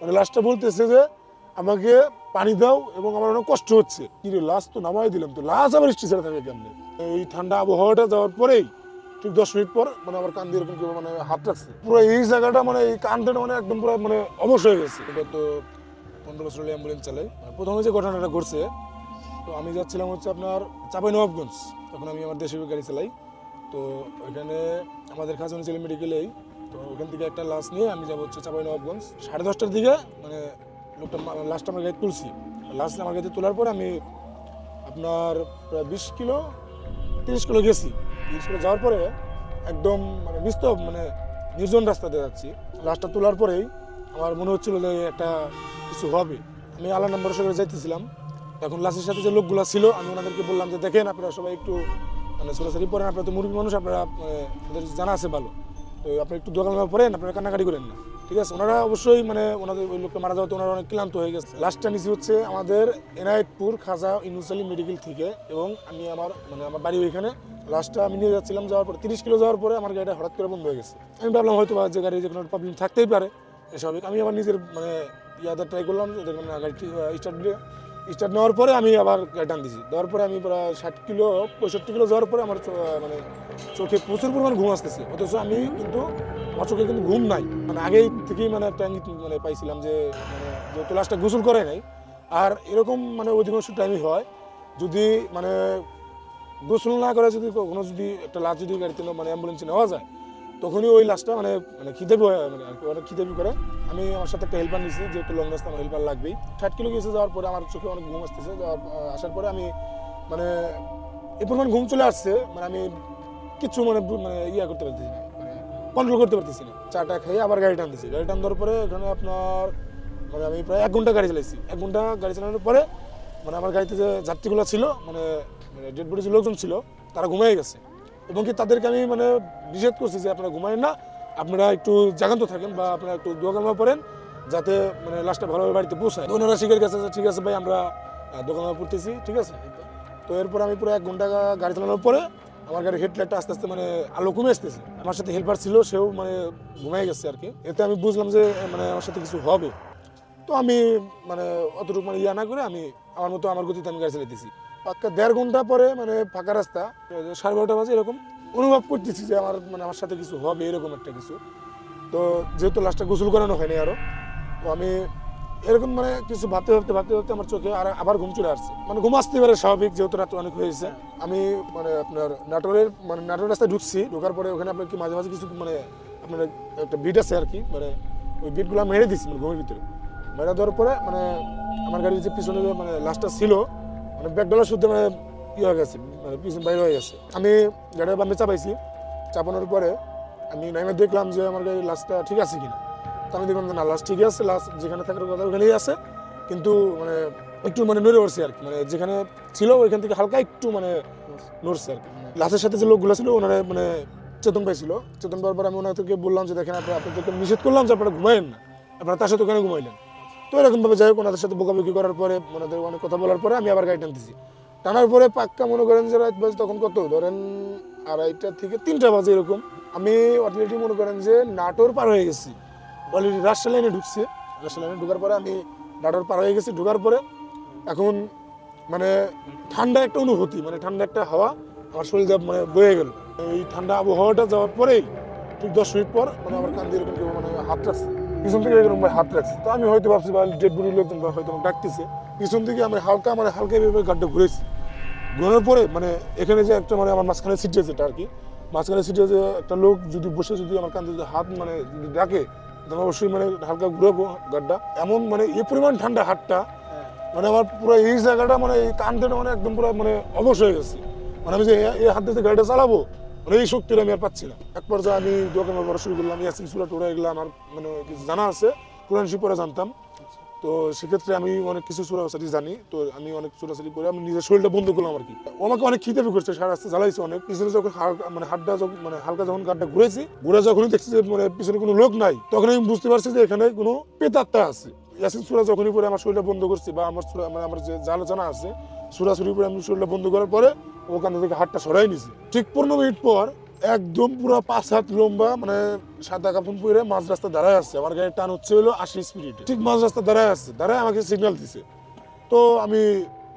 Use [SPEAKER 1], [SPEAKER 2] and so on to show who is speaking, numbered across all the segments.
[SPEAKER 1] মানে লাস্টটা বলতেছে যে, আমাকে পানি দাও এবং আমার অনেক কষ্ট হচ্ছে। কি রে লাস্ট তো নামাই দিলাম তো লাস্ট আবার স্টেশনে থাকে কেমনে? এই ঠান্ডা আবহাওয়াটা যাওয়ার পরেই ঠিক দশ মিনিট পর মানে আমার কান দিয়ে এরকম মানে হাত রাখছে। পুরো এই জায়গাটা মানে এই কানটা মানে একদম পুরো মানে অবশ হয়ে গেছে। এটা তো পনেরো বছর অ্যাম্বুলেন্স চালাই মানে প্রথমে যে ঘটনাটা ঘটছে, তো আমি যাচ্ছিলাম হচ্ছে আপনার চাপাই নবাবগঞ্জ। তখন আমি আমার দেশের গাড়ি চালাই। তো ওইখানে আমাদের খাজানি ছিল মেডিকেলেই তো ওখান থেকে একটা লাশ নিয়ে আমি যাব হচ্ছে চাপাই নবাবগঞ্জ সাড়ে দশটার দিকে মানে লোকটা লাস্ট আমার গাড়ি তুলছি। লাস্ট আমার গাড়িতে তোলার পর আমি আপনার প্রায় বিশ কিলো তিরিশ কিলো গেছি। তিরিশ কিলো যাওয়ার পরে একদম মানে নিস্তব মানে নির্জন রাস্তা রাস্তাতে যাচ্ছি। লাস্টটা তোলার পরেই আমার মনে হচ্ছিল যে একটা কিছু হবে। আমি আলা নম্বর সঙ্গে যাইতেছিলাম। এখন লাশের সাথে যে লোকগুলো ছিল আমি ওনাদেরকে বললাম যে দেখেন আপনারা সবাই একটু মানে সরাসরি পড়েন আপনারা তো মুরগি মানুষ আপনারা মানে, জানা আছে ভালো। আপনি একটু দোকান পড়েন আপনারা কান্নাকাটি করেন না। ঠিক আছে? ওনারা অবশ্যই মানে ওনাদের ওই লোকটা মারা যাওয়াতে ওনারা অনেক ক্লান্ত হয়ে গেছে। লাস্টটা নিচে হচ্ছে আমাদের এনায়েতপুর খাজা ইনুসালি মেডিকেল থেকে এবং আমি আমার মানে আমার বাড়ি ওইখানে। লাস্টটা আমি নিয়ে যাচ্ছিলাম, যাওয়ার পরে তিরিশ কিলো যাওয়ার পরে আমার গাড়িটা হঠাৎ করে বন্ধ হয়ে গেছে। আমি ভাবলাম হয়তো যে গাড়ি যে কোনো প্রবলেম থাকতেই পারে। স্বাভাবিক আমি আমার নিজের মানে ইয়াদা ট্রাই করলাম যে দেখলাম না গাড়ি স্টার্ট দিয়ে স্টার্ট নেওয়ার পরে আমি আবার টান দিয়েছি দেওয়ার পরে আমি প্রায় ষাট কিলো, পঁয়ষট্টি কিলো যাওয়ার পরে আমার মানে চোখে প্রচুর পরিমাণ ঘুম আসতেছে। অথচ আমি কিন্তু, আমার চোখে কিন্তু ঘুম নাই। মানে আগেই থেকেই মানে একটা মানে পাইছিলাম যে মানে যেহেতু লাস্টটা গোসল করে নাই, আর এরকম মানে অধিকাংশ টাইমই হয়। যদি মানে গোসল না করে যদি কোনো যদি একটা লাশ যদি গাড়িতে মানে অ্যাম্বুলেন্সে নেওয়া যায় তখনই ওই লাস্টটা মানে মানে হয় মানে অনেক খিদেবি করে। আমি আমার সাথে একটা হেল্পার নিয়েছি যেহেতু লং রাস্তা আমার হেল্পার লাগবেই। ষাট কিলো গেছে যাওয়ার পরে আমার চোখে অনেক ঘুম আসতেছে আসার পরে আমি মানে এ পরিমাণ ঘুম চলে আসছে মানে আমি কিছু মানে মানে ইয়া করতে পারতেছি না মানে কন্ট্রোল করতে পারতেছি না। চাটা খেয়ে আবার গাড়ি টানতেছি গাড়ি টান দেওয়ার পরে এখানে আপনার মানে আমি প্রায় এক ঘণ্টা গাড়ি চালাইছি। এক ঘণ্টা গাড়ি চালানোর পরে মানে আমার গাড়িতে যে যাত্রীগুলো ছিল মানে ডেড বডি যে লোকজন ছিল, তারা ঘুমিয়ে গেছে। এবং কি তাদেরকে আমি মানে নিষেধ করছি যে আপনারা ঘুমায়েন না আপনারা একটু জাগান্ত থাকেন বা আপনারা একটু দোকানমা পড়েন যাতে মানে লাস্টটা ভালোভাবে বাড়িতে পৌঁছায়। ওনারা শিখের কাছে যে, ঠিক আছে ভাই আমরা দোকানমা পড়তেছি ঠিক আছে? তো এরপর আমি পুরো এক ঘণ্টা গাড়ি চালানোর পরে আমার গাড়ির হেডলাইটটা আস্তে আস্তে মানে আলো কমে আসতেছে। আমার সাথে হেল্পার ছিল সেও মানে ঘুমাই গেছে আর কি। এতে আমি বুঝলাম যে মানে আমার সাথে কিছু হবে। তো আমি মানে অতটুকু মানে ইয়া না করে আমি আমার মতো আমার গতিতে আমি গাড়ি চালাইতেছি। পাক্কা দেড় ঘণ্টা পরে মানে ফাঁকা রাস্তা। সাড়ে বারোটা বাজে এরকম অনুভব করতেছি যে আমার মানে আমার সাথে কিছু হবে, এরকম একটা কিছু। তো যেহেতু লাস্টটা গোসল করানো হয়নি আরও, তো আমি এরকম মানে কিছু ভাবতে ভাবতে ভাবতে ভাবতে আমার চোখে আর আবার ঘুম চলে আসছে। মানে ঘুম আসতে পারে স্বাভাবিক, যেহেতু রাত অনেক হয়েছে। আমি মানে আপনার নাটোরের মানে নাটোর রাস্তায় ঢুকছি, ঢোকার পরে ওখানে আপনার কি মাঝে মাঝে কিছু মানে আপনার একটা বিট আছে আর কি মানে ওই বিটগুলো মেরে দিচ্ছি মানে ঘুমের ভিতরে। মেরে দেওয়ার পরে মানে আমার গাড়ির যে পিছনে মানে লাস্টটা ছিল মানে ব্যাক ডলার শুদ্ধ মানে ই হয়ে গেছে মানে পিছন বাইরে হয়ে গেছে। আমি গাড়ির বামে চাপাইছি, চাপানোর পরে আমি নাইমে দেখলাম যে আমার গাড়ির লাস্টটা ঠিক আছে কিনা। তো আমি দেখলাম না লাস্ট ঠিকই আছে লাস্ট যেখানে থাকার কথা ওখানেই আছে, কিন্তু মানে একটু মানে নড়ে উঠছে আর কি। মানে যেখানে ছিল ওইখান থেকে হালকা একটু মানে নড়ছে আর কি। লাস্টের সাথে যে লোকগুলো ছিল ওনারা মানে চেতন পাইছিল। চেতন পাওয়ার পর আমি ওনাদেরকে বললাম যে, দেখেন আপনারা আপনাদেরকে নিষেধ করলাম যে আপনারা ঘুমাইন না। আপনারা তার সাথে ওখানে ঘুমাইলেন। তো এরকম ভাবে যাই হোক, ওনাদের সাথে বোকাবুকি করার পরে, ওনাদের অনেক কথা বলার পরে আমি আবার গাড়ি টানতেছি। টানার পরে পাক্কা মনে করেন যে রাত বাজে তখন কত? ধরেন আড়াইটা থেকে তিনটা বাজে এরকম। আমি অলরেডি মনে করেন যে নাটোর পার হয়ে গেছি। অলরেডি রাজশাহী লাইনে ঢুকছে। রাজশাহী লাইনে ঢোকার পরে আমি নাটোর পার হয়ে গেছি। ঢোকার পরে এখন মানে ঠান্ডা একটা অনুভূতি মানে ঠান্ডা একটা হাওয়া, আমার শরীর মানে বয়ে গেল। এই ঠান্ডা আবহাওয়াটা যাওয়ার পরেই ঠিক দশ মিনিট পর মানে আমার কান দিয়ে এরকম মানে হাত রাখছে। পিছন থেকে এরকম ভাবে হাত রাখছে। তো আমি হয়তো ভাবছি বা ডেড বডির লোকজন হয়তো ডাকতেছে। পিছন থেকে আমি হালকা মানে হালকা এভাবে গাড্ডা ঘুরেছি ঘোরার পরে মানে এখানে যে একটা মানে আমার মাঝখানে সিটে যেটা আর কি, মাঝখানে সিটে যে একটা লোক যদি বসে যদি আমার কান যদি হাত মানে যদি ডাকে, তাহলে অবশ্যই মানে হালকা ঘুরাবো গাড্ডা এমন মানে এই পরিমাণ ঠান্ডা হাতটা মানে আমার পুরো এই জায়গাটা মানে এই কানটা মানে একদম পুরো মানে অবশ হয়ে গেছে। মানে আমি যে এই হাত দিয়ে গাড়িটা চালাবো মানে এই শক্তিটা আমি আর পাচ্ছি না। এক পর্যায়ে আমি দোকানে পড়া শুরু করলাম, ইয়াসিন সুরা টোরা এগুলো আমার মানে জানা আছে, কোরআন শিব পরে জানতাম। তো সেক্ষেত্রে আমি অনেক কিছু সুরাসারি জানি, তো আমি অনেক সুরাসারি করে আমি নিজের শরীরটা বন্ধ করলাম আর কি। আমাকে অনেক খিদে করছে সারা রাস্তা জ্বালাইছে অনেক। পিছনে যখন মানে হাতটা যখন মানে হালকা যখন গাড়টা ঘুরেছি, ঘুরে যখনই দেখছি যে মানে পিছনে কোনো লোক নাই, তখন আমি বুঝতে পারছি যে এখানে কোনো পেতাত্তা আছে। ইয়াসিন সুরা যখনই পরে আমার শরীরটা বন্ধ করছি বা আমার মানে আমার যে জাল জানা আছে সুরাসুরি পরে আমি শরীরটা বন্ধ করার পরে ওখান থেকে হাতটা সরাই নিছি। ঠিক পনেরো মিনিট পর একদম পুরো পাঁচ হাত লম্বা মানে সাদা কাপড় পরে মাঝ রাস্তা দাঁড়ায় আছে। আমার গাড়ির টান হচ্ছে হলো আশি স্পিডে ঠিক মাঝ রাস্তা দাঁড়ায় আছে। দাঁড়ায় আমাকে সিগন্যাল দিছে। তো আমি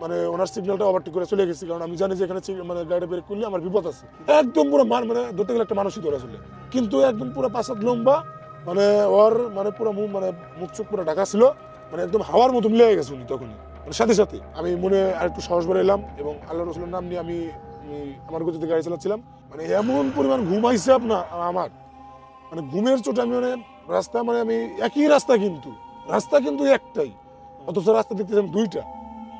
[SPEAKER 1] মানে ওনার সিগন্যালটা ওভারটেক করে চলে গেছি। কারণ আমি জানি যে এখানে মানে গাড়িটা বের করলে আমার বিপদ আছে। একদম পুরো মান মানে ধরতে গেলে একটা মানুষই ধরে চলে। কিন্তু একদম পুরো পাঁচ হাত লম্বা মানে ওর মানে পুরো মুখ মানে মুখ চোখ পুরো ঢাকা ছিল। মানে একদম হাওয়ার মতো মিলে গেছে উনি তখনই। সাথে সাথে। আমি মনে আরেকটু সাহস বেড়ে এলাম এবং আল্লাহ রসুলের নাম নিয়ে আমি আমি আমার গতিতে গাড়ি চালাচ্ছিলাম। মানে এমন পরিমাণ ঘুমাইছে আপনার, আমার। মানে ঘুমের চোটে আমি মানে রাস্তা মানে আমি একই রাস্তা কিন্তু রাস্তা কিন্তু একটাই। অথচ রাস্তা দেখতেছিলাম দুইটা।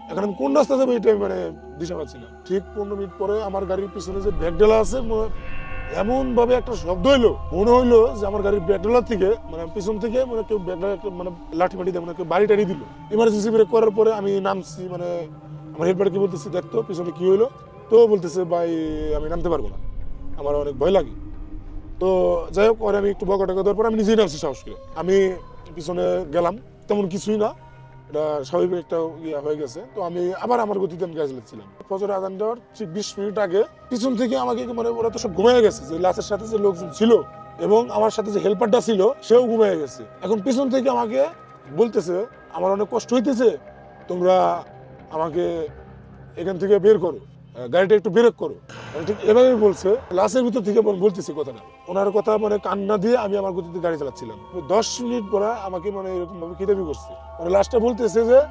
[SPEAKER 1] এখন আমি কোন রাস্তা যাব এটা আমি মানে দিশা পাচ্ছি না। ঠিক পনেরো মিনিট পরে আমার গাড়ির পিছনে যে ব্যাগ ডেলা আছে এমন ভাবে একটা শব্দ হইল, মনে হইল যে আমার গাড়ির ব্যাকডলার থেকে মানে পিছন থেকে মানে কেউ ব্যাগ মানে লাঠি মাটি দিয়ে মানে কেউ বাড়ি টাড়ি দিল। ইমার্জেন্সি ব্রেক করার পরে আমি নামছি মানে আমার হেল্পারকে বলতেছি দেখতো পিছনে কি হইল? তো বলতেছে, ভাই, আমি নামতে পারব না। আমার অনেক ভয় লাগে। তো যাই হোক আমি একটু বকাটাকা দেওয়ার পর আমি নিজেই নামছি সাহস করে। আমি পিছনে গেলাম, তেমন কিছুই না। এটা স্বাভাবিক একটা ইয়ে হয়ে গেছে। তো আমি আবার আমার গতিতে আমি গাছ লাগছিলাম ফজর আদান দেওয়ার ঠিক বিশ মিনিট আগে পিছন থেকে আমাকে মানে ওরা তো সব ঘুমিয়ে গেছে, যে লাশের সাথে যে লোকজন ছিল এবং আমার সাথে যে হেল্পারটা ছিল, সেও ঘুমিয়ে গেছে। এখন পিছন থেকে আমাকে বলতেছে, আমার অনেক কষ্ট হইতেছে, তোমরা আমাকে এখান থেকে বের করো। গাড়িটা একটু ব্রেক করো। মানে ঠিক এভাবেই বলছে। লাশের ভিতর থেকে বল- বলতেছে কথাটা। ওনার কথা মানে কান্না দিয়ে আমি আমার গতিতে গাড়ি চালাচ্ছিলাম। দশ মিনিট পরে আমাকে মানে এরকম ভাবে খিদাবি করছে। মানে লাস্টটা বলতেছে যে,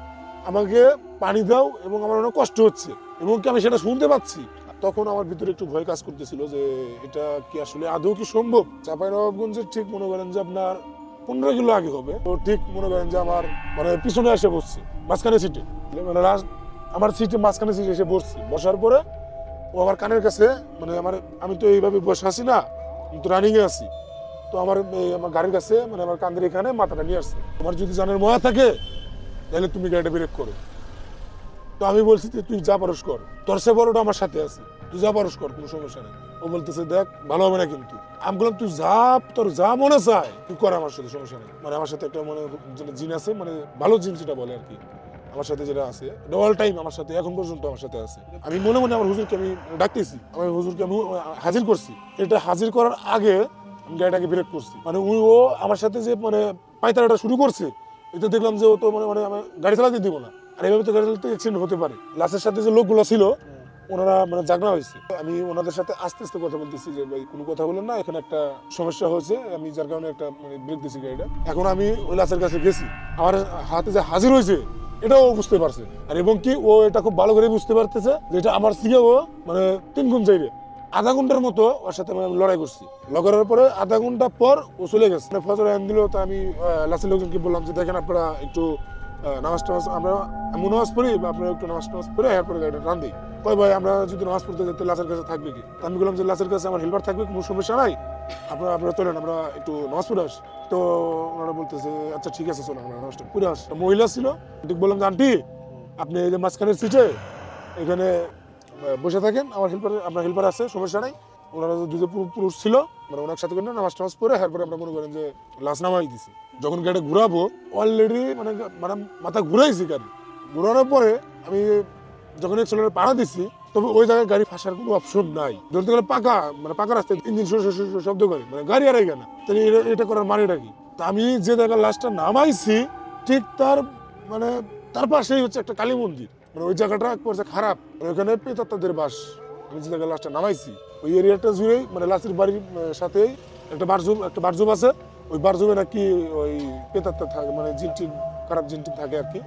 [SPEAKER 1] আমাকে পানি দাও এবং আমার অনেক কষ্ট হচ্ছে। এবং কি আমি সেটা শুনতে পাচ্ছি? তখন আমার ভিতরে একটু ভয় কাজ করতেছিল যে, এটা কি আসলে আদৌ কি সম্ভব? চাপাই নবাবগঞ্জের ঠিক মনে করেন যে, আপনার পনেরো কিলো আগে হবে। তো ঠিক মনে করেন যে, আমার মানে পিছনে এসে বসছে, মাঝখানে সিটে মানে লাস্ট আমার সিটে মাঝখানে সিটে এসে বসছি। বসার পরে ও আমার কানের কাছে মানে আমার, আমি তো এইভাবে বসে আছি না তো রানিং এ আছি। তো আমার আমার গাড়ির কাছে মানে আমার কান্দের এখানে মাথাটা নিয়ে আসছে। তোমার যদি জানের ময়া থাকে, তাহলে তুমি গাড়িটা ব্রেক করো। তো আমি বলছি যে, তুই যা পারস কর। তোর সে বড়টা আমার সাথে আছে। তুই যা পারস কর, কোনো সমস্যা নেই। ও বলতেছে, দেখ, ভালো হবে না কিন্তু। আমি বললাম, তুই যা, তোর যা মনে চায়, তুই কর আমার সাথে, সমস্যা নেই। মানে আমার সাথে একটা মনে জিন আছে মানে ভালো জিন যেটা বলে আর কি। আমার সাথে যেটা আছে অল টাইম আমার সাথে, এখন পর্যন্ত আমার সাথে আছে। আমি মনে মনে আমার হুজুরকে আমি ডাকতেছি, আমার হুজুরকে আমি হাজির করছি। এটা হাজির করার আগে আমি গাড়িটাকে ব্রেক করছি। মানে উনি ও আমার সাথে যে মানে পায়তারাটা শুরু করছে, এটা দেখলাম যে ও তো মানে মানে আমার গাড়ি চালাতে দিব না। আর এইভাবে তো গাড়ি চালাতে অ্যাক্সিডেন্ট হতে পারে। লাশের সাথে যে লোকগুলো ছিল, ওনারা মানে জাগনা হয়েছে। আমি ওনাদের সাথে আস্তে আস্তে কথা বলতেছি যে, ভাই, কোনো কথা বলেন না, এখানে একটা সমস্যা হয়েছে, আমি যার কারণে একটা মানে ব্রেক দিছি গাড়িটা। এখন আমি ওই লাশের কাছে গেছি। আমার হাতে যে হাজির হয়েছে এটাও বুঝতে পারছে। আর এবং কি ও এটা খুব ভালো করে বুঝতে পারতেছে যে এটা আমার থেকে ও মানে তিন গুণ চাইবে। আধা ঘণ্টার মতো ওর সাথে মানে লড়াই করছি। লড়াইয়ের পরে আধা ঘণ্টা পর ও চলে গেছে। মানে ফজর আইন দিল তো আমি লাসের লোকজনকে বললাম যে, দেখেন আপনারা একটু নামাজ টামাজ, আমরা আমি নামাজ পড়ি বা আপনারা একটু নামাজ টামাজ পড়ে এরপরে গাড়িটা রান দিই। কয়, ভাই, আমরা যদি নামাজ পড়তে যাই তো লাসের কাছে থাকবে কি? আমি বললাম যে লাসের কাছে আমার হেল্পার থাকবে, কোনো সমস্যা নাই। আপনারা আপনারা তোলেন আমরা একটু নামাজ পড়ে তো ওনারা বলতেছে আচ্ছা ঠিক আছে চলো আমরা নামাজটা পড়ে মহিলা ছিল বললাম যে, আন্টি, আপনি এই যে মাঝখানের সিটে এখানে বসে থাকেন, আমার হেল্পার আপনার হেল্পার আছে, সমস্যা নাই। ওনারা পুরু- পুরুষ ছিল মানে ওনার সাথে করে নামাজ টামাজ পরে এরপরে আমরা মনে করেন যে, লাশ নামাই দিছি। যখন গাড়ি ঘুরাবো অলরেডি মানে মানে মাথা ঘুরাইছি গাড়ি ঘুরানোর পরে আমি যখন এক্সেলেটার পাড়া দিছি তবে ওই জায়গায় গাড়ি ফাঁসার কোনো অপশন নাই। ধরতে গেলে পাকা মানে পাকা রাস্তায় ইঞ্জিন শব্দ করে মানে গাড়ি আর এগে না। তাহলে এটা- করার মানেটা কি? তা আমি যে জায়গায় লাশটা নামাইছি, ঠিক তার মানে তার পাশেই হচ্ছে একটা কালী মন্দির। মানে ওই জায়গাটা এক পর্যায়ে খারাপ। ওখানে পেতাত্তাদের বাস। আমি যে জায়গায় লাশটা নামাইছি, ওই এরিয়াটা জুড়েই মানে লাশের বাড়ির সাথেই একটা বারজুম একটা বারজুম আছে। ওই বারজুমে নাকি ওই পেতাত্তা থাকে মানে জিনটিন খারাপ জিনটিন থাকে আর কি।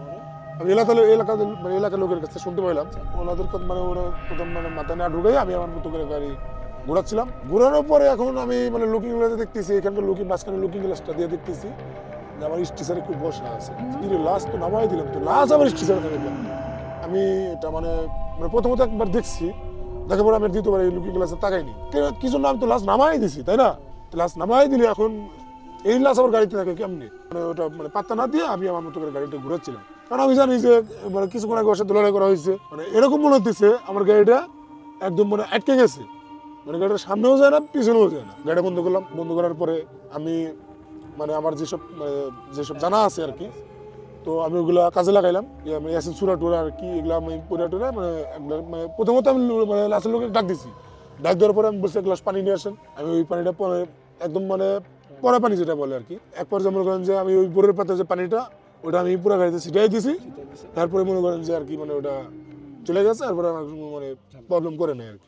[SPEAKER 1] আমি এলাকা এলাকা মানে এলাকার লোকের কাছে শুনতে পাইলাম, ওনাদের মানে ওরা প্রথম মানে মাথায় না ঢুকাই আমি আমার মতো করে গাড়ি ঘোরাচ্ছিলাম। ঘোরানোর পরে এখন আমি মানে লুকিং গ্লাসে দেখতেছি, এখানকার লুকিং মাঝখানে লুকিং গ্লাসটা দিয়ে দেখতেছি যে আমার স্টেশনে খুব বসা আছে। কিরে লাশ তো নামাই দিলাম, তো লাশ আমার স্টেশনে কেন? আমি এটা মানে মানে প্রথমত একবার দেখছি, দেখার পরে আমি দ্বিতীয়বার এই লুকিং গ্লাসে তাকাইনি। কিছু নাম তো লাশ নামাই দিছি, তাই না? লাশ নামাই দিলে এখন এই লাশ আমার গাড়িতে থাকে কেমনি? মানে ওটা মানে পাত্তা না দিয়ে আমি আমার মতো করে গাড়িটা ঘুরাচ্ছিলাম। কারণ আমি জানি যে মানে কিছুক্ষণ আগে ওর সাথে লড়াই করা হয়েছে। মানে এরকম মনে হতেছে আমার গাড়িটা একদম মানে আটকে গেছে। মানে গাড়িটা সামনেও যায় না, পিছনেও যায় না। গাড়ি বন্ধ করলাম। বন্ধ করার পরে আমি মানে আমার যেসব মানে যেসব জানা আছে আর কি, তো আমি ওগুলা কাজে লাগাইলাম। ইয়ে আমি অ্যাসিড সুরা টুরা আর কি, এগুলো আমি পুরা টুরা মানে মানে প্রথমত আমি মানে লাস্টের লোকে ডাক দিছি। ডাক দেওয়ার পরে আমি বলছি, এক গ্লাস পানি নিয়ে আসেন। আমি ওই পানিটা পরে, একদম মানে পরা পানি যেটা বলে আর কি। এক পর্যায়ে মনে করেন যে আমি ওই বোরের পাতা যে পানিটা ওটা আমি পুরো গাড়িতে ছিটাই দিছি। তারপরে মনে করেন যে আর কি মানে ওটা চলে গেছে, তারপরে আমার মানে প্রবলেম করে নেয় আর কি।